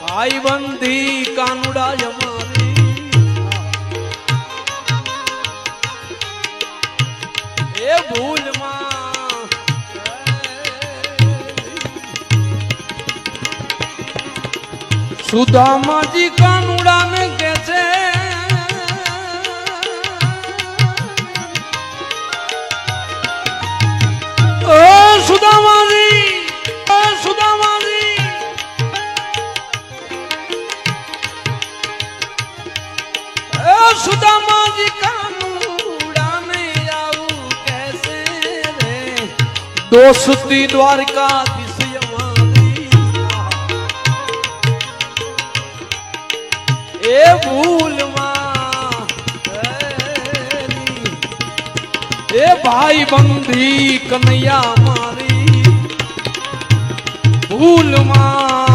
ભાઈ બંધી કાનુડા જમારી ભૂલમાં સુદામાજી કાનુડા ને દોસ્તી દ્વારકા એ ભૂલમાં એ ભાઈ બંધી કનૈયા મારી ભૂલમાં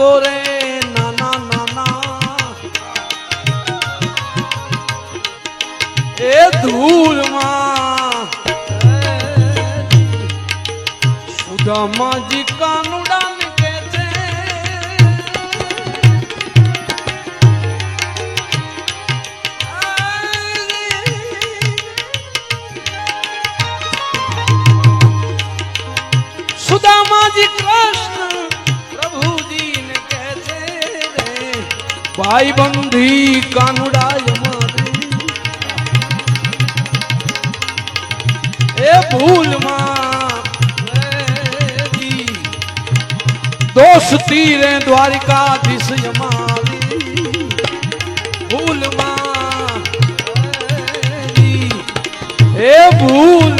લાગો રે નાના નાના એ ધૂળમાં સુદામાજી કાનું ભાઈ બંધી કાનુડાય એ ભૂલમાં દોસ્તી રે દ્વારિકાધીશ અમારી. ભૂલમાં એ ભૂલ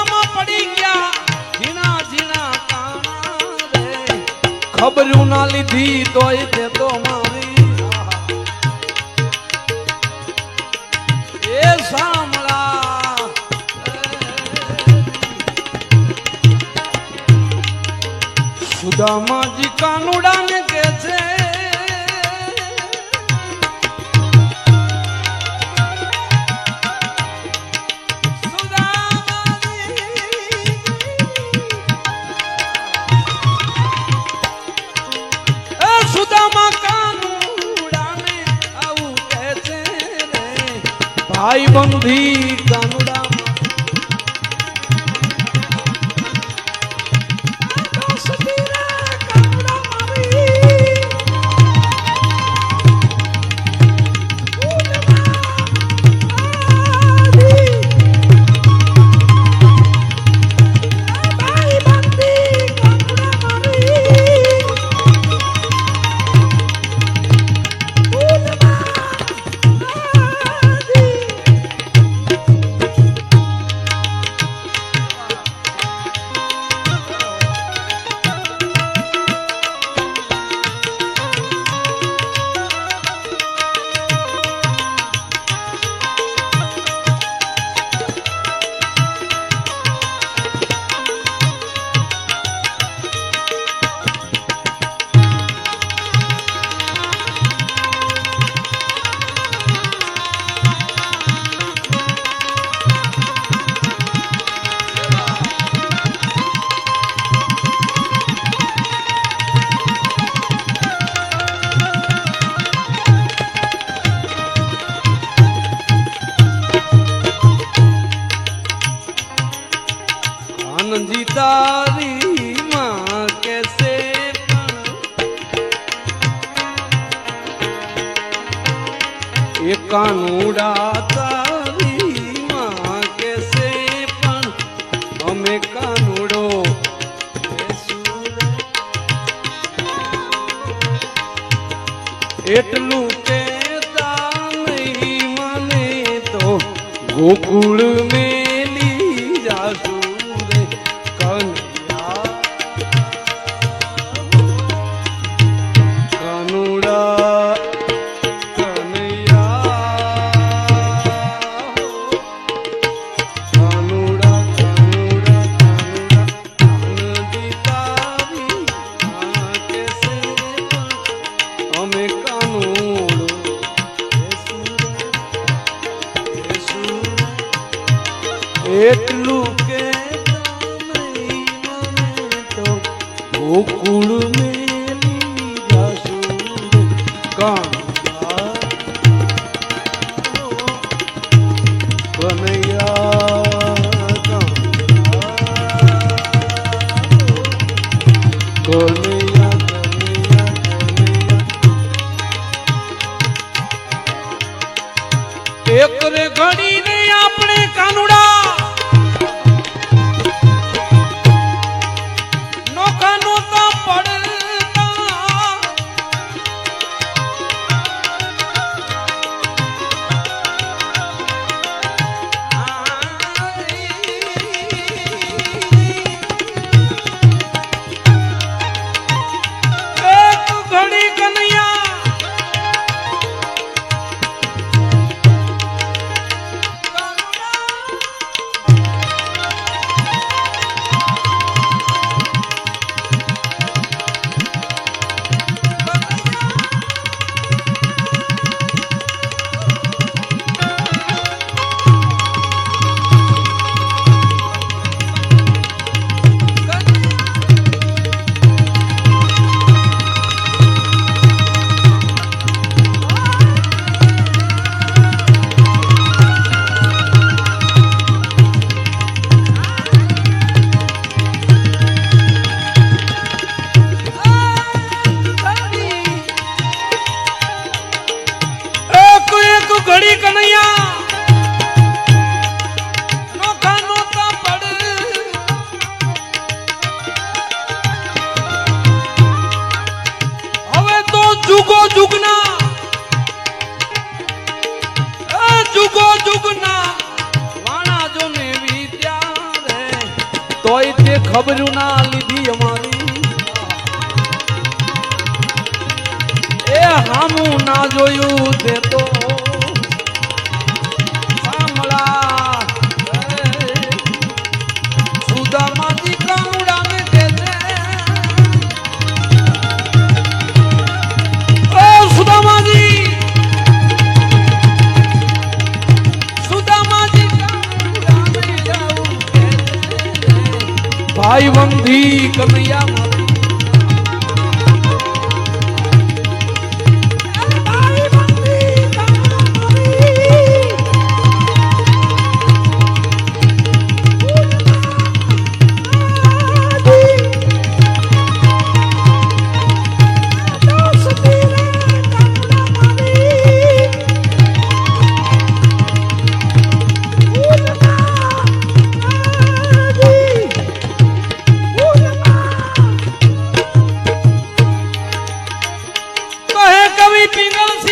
ખબરું ના લીધી તોય તે તો મારી એ સાંભળા. સુદામાજી કાનુડા ને કે મનજી તારી માં કેસે એકાનુડા તારી માં કેસે પણ અમે કાનુડો એટલું તે નહીં મને તો ગોકુળ મેં ખબરું ના લીધી અમારી. એ હામું ના જોયું તે તો. king of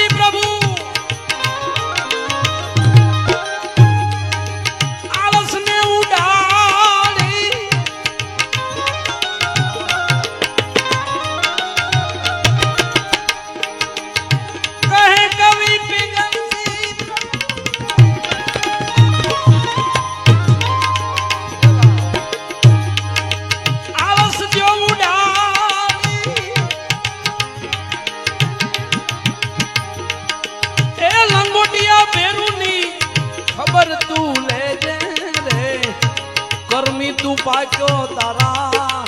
કરમી તારા.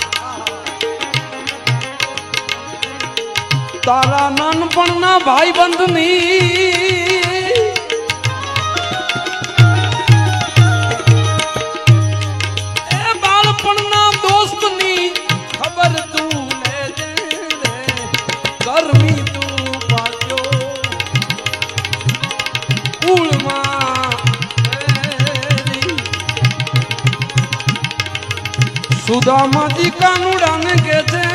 તારા નાનપણના ભાઈ બંધની સુદામાજી કાનુડાને કે છે.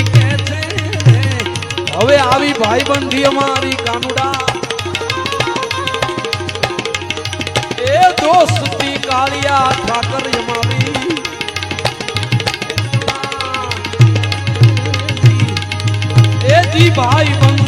કે છે. હવે આવી ભાઈબંધી અમારી કાનુડા. એ દોસ્તી કાળિયા એ જી